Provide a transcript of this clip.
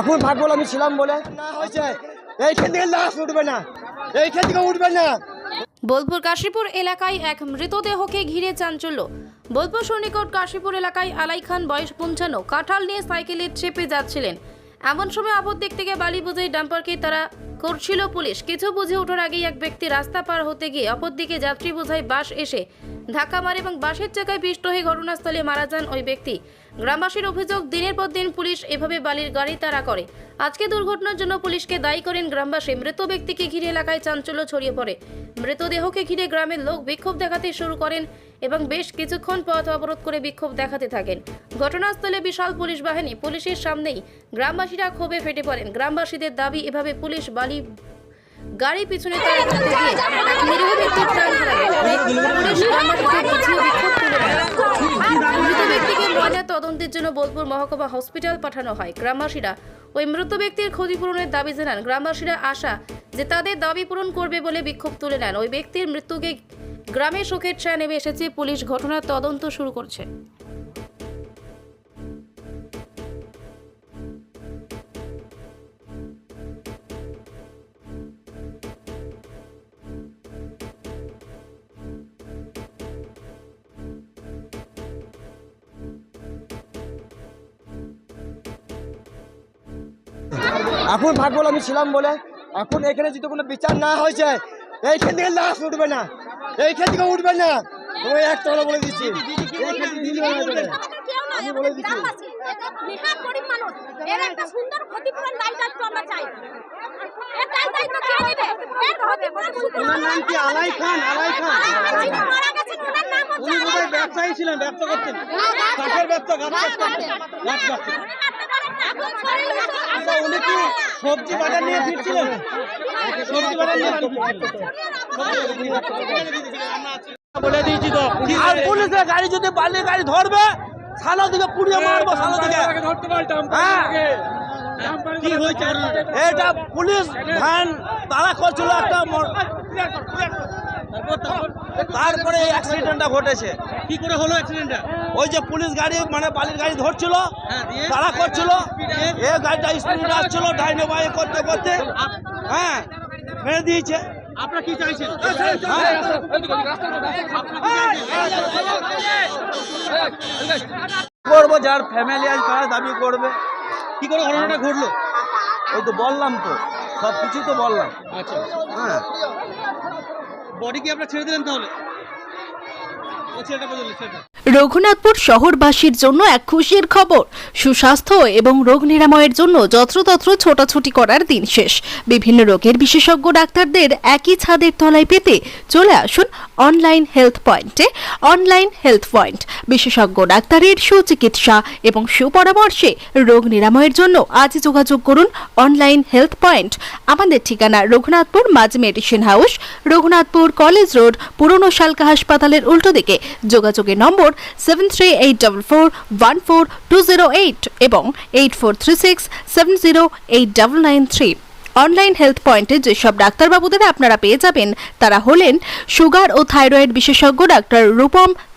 এখন ভাগ্য আমি ছিলাম বলে। না হয়েছে। এইখান থেকে লাশ উঠবে না। এইখান থেকে উঠবে না। বোলপুর কাশীপুর এলাকায় এক মৃতদেহকে ঘিরে চাঞ্চল্য। বোলপুর সন্নিকট কাশীপুর এলাকায় আলাই খান বয়স পঞ্চান্ন কাঁঠাল নিয়ে সাইকেলে চেপে যাচ্ছিলেন। এমন সময় আপদ দিক থেকে বালি বোঝাই ডাম্পারকে তারা করছিল পুলিশ। কিছু বুঝে ওঠার আগেই এক ব্যক্তি রাস্তা পার হতে গিয়ে অপর দিকে যাত্রী বোঝাই বাস এসে ধাক্কা মারে এবং বাসের চাকায় পিষ্ট হয়ে ঘটনাস্থলে মারা যান ওই ব্যক্তি। গ্রামবাসীর অভিযোগ, দিনের পর দিন পুলিশ এভাবে বালির গাড়ি তাড়া করে। আজকে দুর্ঘটনার জন্য পুলিশকে দায়ী করেন গ্রামবাসী। মৃত ব্যক্তিকে ঘিরে এলাকায় চাঞ্চল্য ছড়িয়ে পড়ে। মৃতদেহকে ঘিরে গ্রামের লোক বিক্ষোভ দেখাতে শুরু করেন এবং বেশ কিছুক্ষণ পথ অবরোধ করে বিক্ষোভ দেখাতে থাকেন। ঘটনাস্থলে বিশাল পুলিশ বাহিনী, পুলিশের সামনেই গ্রামবাসীরা ক্ষোভে ফেটে পড়েন। গ্রামবাসীদের দাবি, এভাবে পুলিশ বালি গাড়ি পিছনে ব্যক্তিকে তদন্তের জন্য বোলপুর মহকুমা হসপিটাল পাঠানো হয়। গ্রামবাসীরা ওই মৃত ব্যক্তির ক্ষতিপূরণের দাবি জানান। গ্রামবাসীরা আশা যে তাদের দাবি পূরণ করবে বলে বিক্ষোভ তুলে নেন। ওই ব্যক্তির মৃত্যুকে গ্রামে শোকের ছায়া নেমে এসেছে। পুলিশ ঘটনার তদন্ত শুরু করছে। এখন ভাগ্য আমি ছিলাম বলে। এখন এখানে যদি কোনো বিচার না হয়েছে এইখান থেকে লাশ উঠবে না। এইখান থেকে উঠবে না। ওই এক তলা বলে দিচ্ছি। আমি বলে একটা ওনার নাম কি আলাই খান? আলাই খান? উনি বোধহয় ব্যবসায়ী ছিলেন ব্যবসা করতেন। কাঠের ব্যবসা গাছ করতেন কাটতেন উনি কি সবজি বাজার নিয়ে ফিরছিলেন সবজি বাজার নিয়ে বলে দিয়েছি তো আর পুলিশের গাড়ি যদি গাড়ি ধরবে সালো দিকে পুড়িয়ে মারবো সালো দিকে হ্যাঁ। এটা পুলিশ ভ্যান তারা করছিল একটা তারপরে এই অ্যাক্সিডেন্টটা ঘটেছে। কি করে হলো অ্যাক্সিডেন্টটা ওই যে পুলিশ গাড়ি মানে বালির গাড়ি ধরছিল হ্যাঁ? তারা করছিল। এ গাড়িটা স্পিড আসছিল ডাইনে বায়ে করতে। করতে হ্যাঁ মেরে দিয়েছে। আপনারা কি চাইছেন? হ্যাঁ? করব যার ফ্যামিলি আজ তারা দাবি করবে। কি করে ঘটনাটা ঘটলো? ওই তো বললাম তো সব কিছু তো বললাম। আচ্ছা হ্যাঁ। বডি কি আপনারা ছেড়ে দিলেন তাহলে? রঘুনাথপুর শহরবাসীর জন্য এক খুশির খবর। সুস্বাস্থ্য এবং রোগ নিরাময়ের জন্য যত্রতত্র ছোটাছুটি করার দিন শেষ। বিভিন্ন রোগের বিশেষজ্ঞ ডাক্তারদের একই ছাদের তলায় পেতে চলে আসুন অনলাইন হেলথ পয়েন্টে অনলাইন হেলথ পয়েন্ট বিশেষজ্ঞ, ডাক্তারের সুচিকিৎসা এবং সুপরামর্শে রোগ নিরাময়ের জন্য আজ যোগাযোগ করুন অনলাইন হেলথ পয়েন্ট আমাদের ঠিকানা রঘুনাথপুর, মাঝ medicine house, Raghunathpur college road, পুরনো শালকা হাসপাতালের উল্টো দিকে। যোগাযোগের নম্বর seven three eight double four one four two zero eight এবং eight four three six seven zero eight double nine three online health পয়েন্টে যেসব ডাক্তারবাবুদের আপনারা পেয়ে যাবেন, তারা হলেন সুগার ও থাইরয়েড বিশেষজ্ঞ ডাক্তার রূপম